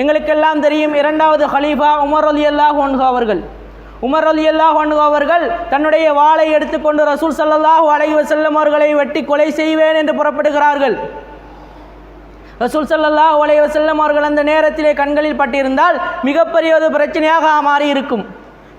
எங்களுக்கெல்லாம் தெரியும் இரண்டாவது ஹலீஃபா உமர் அலி அல்லாஹ் அவர்கள். உமர் அலி அல்லாஹ் அவர்கள் தன்னுடைய வாளை எடுத்துக்கொண்டு ரசூல் சல்லாஹூ அலைவ வஸல்லம் அவர்களை வெட்டி கொலை செய்வேன் என்று புறப்படுகிறார்கள். ரசூல் சல்லாஹூ அலைவ வஸல்லம் அவர்கள் அந்த நேரத்திலே கண்களில் பட்டிருந்தால் மிகப்பெரிய ஒரு பிரச்சனையாக மாறி இருக்கும்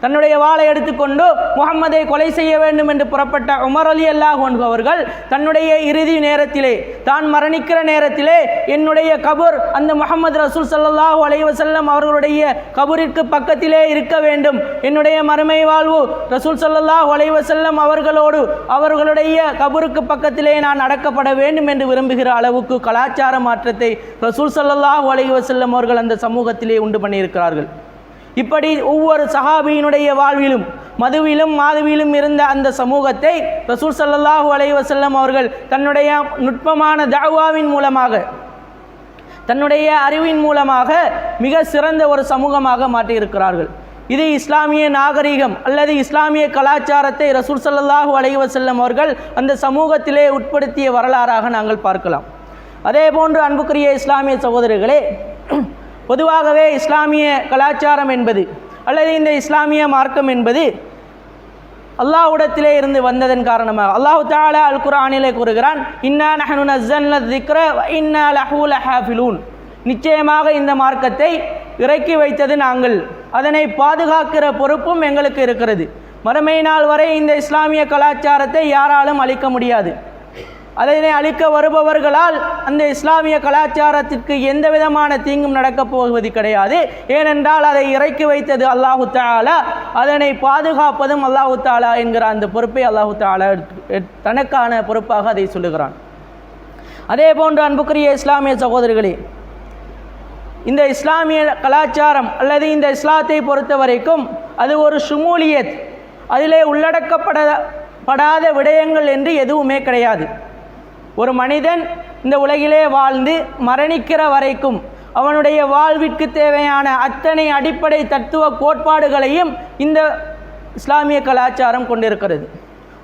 தன்னுடைய வாளை எடுத்துக்கொண்டு முகம்மதை கொலை செய்ய வேண்டும் என்று புறப்பட்ட உமர் அலி அல்லாஹ் அவர்கள் தன்னுடைய இறுதி நேரத்திலே தான் மரணிக்கிற நேரத்திலே என்னுடைய கபூர் அந்த முகமது ரசூல் சல்லாஹூ அலைவசல்லம் அவர்களுடைய கபூரிற்கு பக்கத்திலே இருக்க வேண்டும். என்னுடைய மறுமை வாழ்வு ரசூல் சல்லாஹூ அலைவசல்லம் அவர்களோடு அவர்களுடைய கபூருக்கு பக்கத்திலே நான் அடக்கப்பட வேண்டும் என்று விரும்புகிற அளவுக்கு கலாச்சார மாற்றத்தை ரசூல் சல்லாஹூ அலைவசல்லம் அவர்கள் அந்த சமூகத்திலே உண்டு பண்ணியிருக்கிறார்கள். இப்படி ஒவ்வொரு சஹாபியினுடைய வாழ்விலும் மதுவிலும் மாதுவிலும் இருந்த அந்த சமூகத்தை ரசூல் சல்லாஹூ அலைவசல்லம் அவர்கள் தன்னுடைய நுட்பமான தாவாவின் மூலமாக தன்னுடைய அறிவின் மூலமாக மிக சிறந்த ஒரு சமூகமாக மாற்றியிருக்கிறார்கள். இது இஸ்லாமிய நாகரிகம் அல்லது இஸ்லாமிய கலாச்சாரத்தை ரசூல் சல்லாஹூ அலைவசல்லம் அவர்கள் அந்த சமூகத்திலே உட்படுத்திய வரலாறாக நாங்கள் பார்க்கலாம். அதே போன்று அன்புக்குரிய இஸ்லாமிய சகோதரர்களே பொதுவாகவே இஸ்லாமிய கலாச்சாரம் என்பது அல்லது இந்த இஸ்லாமிய மார்க்கம் என்பது அல்லாஹ்விடத்திலே இருந்து வந்ததன் காரணமாக. அல்லாஹு தாலா அல் குரானிலே கூறுகிறான் இன்னா நஹனு நஸ்ஸல்ன திக்ர இன்னா லஹு லஹாஃபிலூன். நிச்சயமாக இந்த மார்க்கத்தை இறக்கி வைத்தது நாங்கள். அதனை பாதுகாக்கிற பொறுப்பும் எங்களுக்கு இருக்கிறது. மறுமை நாள் வரை இந்த இஸ்லாமிய கலாச்சாரத்தை யாராலும் அழிக்க முடியாது. அதனை அழிக்க வருபவர்களால் அந்த இஸ்லாமிய கலாச்சாரத்திற்கு எந்த விதமான தீங்கும் நடக்கப் போவது கிடையாது. ஏனென்றால் அதை இறக்கி வைத்தது அல்லாஹு தாலா அதனை பாதுகாப்பதும் அல்லாஹு தாலா என்கிற அந்த பொறுப்பை அல்லாஹு தாலா தனக்கான பொறுப்பாக அதை சொல்லுகிறான். அதே போன்று அன்புக்குரிய இஸ்லாமிய சகோதரர்களே இந்த இஸ்லாமிய கலாச்சாரம் அல்லது இந்த இஸ்லாத்தை பொறுத்த வரைக்கும் அது ஒரு சுமூலியத். அதிலே உள்ளடக்கப்பட படாத விடயங்கள் என்று எதுவுமே கிடையாது. ஒரு மனிதன் இந்த உலகிலே வாழ்ந்து மரணிக்கிற வரைக்கும் அவனுடைய வாழ்விற்கு தேவையான அத்தனை அடிப்படை தத்துவ கோட்பாடுகளையும் இந்த இஸ்லாமிய கலாச்சாரம் கொண்டிருக்கிறது.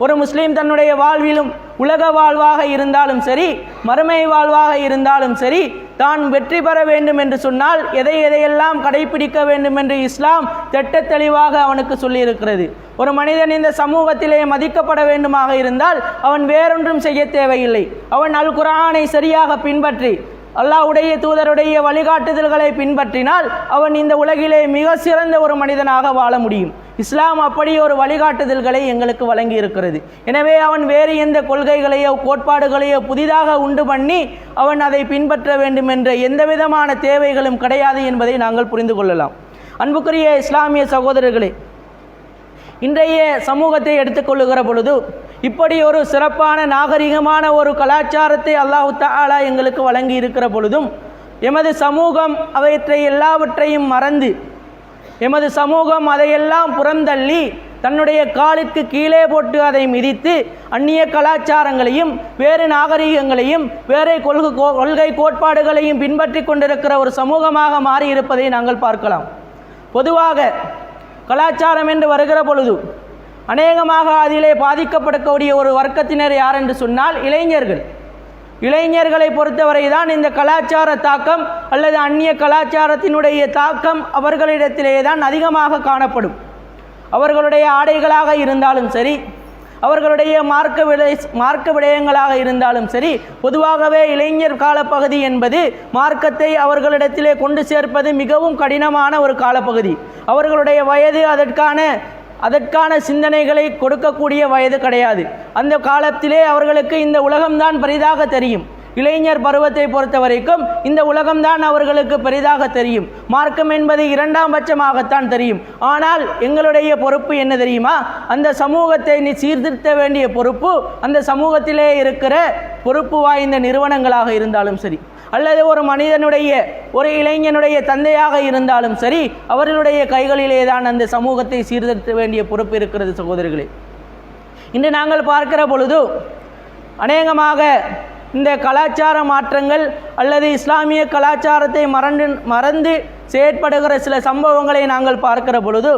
ஒரு முஸ்லீம் தன்னுடைய வாழ்விலும் உலக வாழ்வாக இருந்தாலும் சரி மறுமை வாழ்வாக இருந்தாலும் சரி தான் வெற்றி பெற வேண்டும் என்று சொன்னால் எதை எதையெல்லாம் கடைபிடிக்க வேண்டும் என்று இஸ்லாம் திட்ட தெளிவாக அவனுக்கு சொல்லியிருக்கிறது. ஒரு மனிதன் இந்த சமூகத்திலே மதிக்கப்பட வேண்டுமாக இருந்தால் அவன் வேறொன்றும் செய்ய தேவையில்லை. அவன் அல் குரானை சரியாக பின்பற்றி அல்லாஹ்வுடைய தூதருடைய வழிகாட்டுதல்களை பின்பற்றினால் அவன் இந்த உலகிலே மிக சிறந்த ஒரு மனிதனாக வாழ முடியும். இஸ்லாம் அப்படி ஒரு வழிகாட்டுதல்களை எங்களுக்கு வழங்கி இருக்கிறது எனவே அவன் வேறு எந்த கொள்கைகளையோ கோட்பாடுகளையோ புதிதாக உண்டு பண்ணி அவன் அதை பின்பற்ற வேண்டும் என்ற எந்த விதமான தேவைகளும் கிடையாது என்பதை நாங்கள் புரிந்து கொள்ளலாம். அன்புக்குரிய இஸ்லாமிய சகோதரர்களே இன்றைய சமூகத்தை எடுத்துக்கொள்ளுகிற பொழுது இப்படி ஒரு சிறப்பான நாகரிகமான ஒரு கலாச்சாரத்தை அல்லாஹு தாலா எங்களுக்கு வழங்கி இருக்கிற பொழுதும் எமது சமூகம் அவற்றை எல்லாவற்றையும் மறந்து எமது சமூகம் அதையெல்லாம் புறந்தள்ளி தன்னுடைய காலுக்கு கீழே போட்டு அதை மிதித்து அந்நிய கலாச்சாரங்களையும் வேறு நாகரிகங்களையும் வேறு கொள்கை கொள்கை கோட்பாடுகளையும் பின்பற்றி கொண்டிருக்கிற ஒரு சமூகமாக மாறி இருப்பதை நாங்கள் பார்க்கலாம். பொதுவாக கலாச்சாரம் என்று வருகிற பொழுது அநேகமாக அதிலே பாதிக்கப்படக்கூடிய ஒரு வர்க்கத்தினர் யார் என்று சொன்னால் இளைஞர்கள். இளைஞர்களை பொறுத்தவரை தான் இந்த கலாச்சார தாக்கம் அல்லது அந்நிய கலாச்சாரத்தினுடைய தாக்கம் அவர்களிடத்திலே தான் அதிகமாக காணப்படும். அவர்களுடைய ஆடைகளாக இருந்தாலும் சரி அவர்களுடைய மார்க்க விடை மார்க்க விடயங்களாக இருந்தாலும் சரி பொதுவாகவே இளைஞர் காலப்பகுதி என்பது மார்க்கத்தை அவர்களிடத்திலே கொண்டு சேர்ப்பது மிகவும் கடினமான ஒரு காலப்பகுதி. அவர்களுடைய வயது அதற்கான அதற்கான சிந்தனைகளை கொடுக்கக்கூடிய வயது கிடையாது. அந்த காலத்திலே அவர்களுக்கு இந்த உலகம்தான் பெரிதாக தெரியும். இளைஞர் பருவத்தை பொறுத்த வரைக்கும் இந்த உலகம்தான் அவர்களுக்கு பெரிதாக தெரியும். மார்க்கம் என்பது இரண்டாம் பட்சமாகத்தான் தெரியும். ஆனால் எங்களுடைய பொறுப்பு என்ன தெரியுமா? அந்த சமூகத்தை நீ சீர்திருத்த வேண்டிய பொறுப்பு அந்த சமூகத்திலே இருக்கிற பொறுப்பு வாய்ந்த நிறுவனங்களாக இருந்தாலும் சரி. அல்லது ஒரு மனிதனுடைய ஒரு இளைஞனுடைய தந்தையாக இருந்தாலும் சரி அவர்களுடைய கைகளிலே தான் அந்த சமூகத்தை சீர்திருத்த வேண்டிய பொறுப்பு இருக்கிறது சகோதரர்களே இன்று நாங்கள் பார்க்கிற பொழுது அநேகமாக இந்த கலாச்சார மாற்றங்கள் அல்லது இஸ்லாமிய கலாச்சாரத்தை மறந்து மறந்து செயற்படுகிற சில சம்பவங்களை நாங்கள் பார்க்கிற பொழுது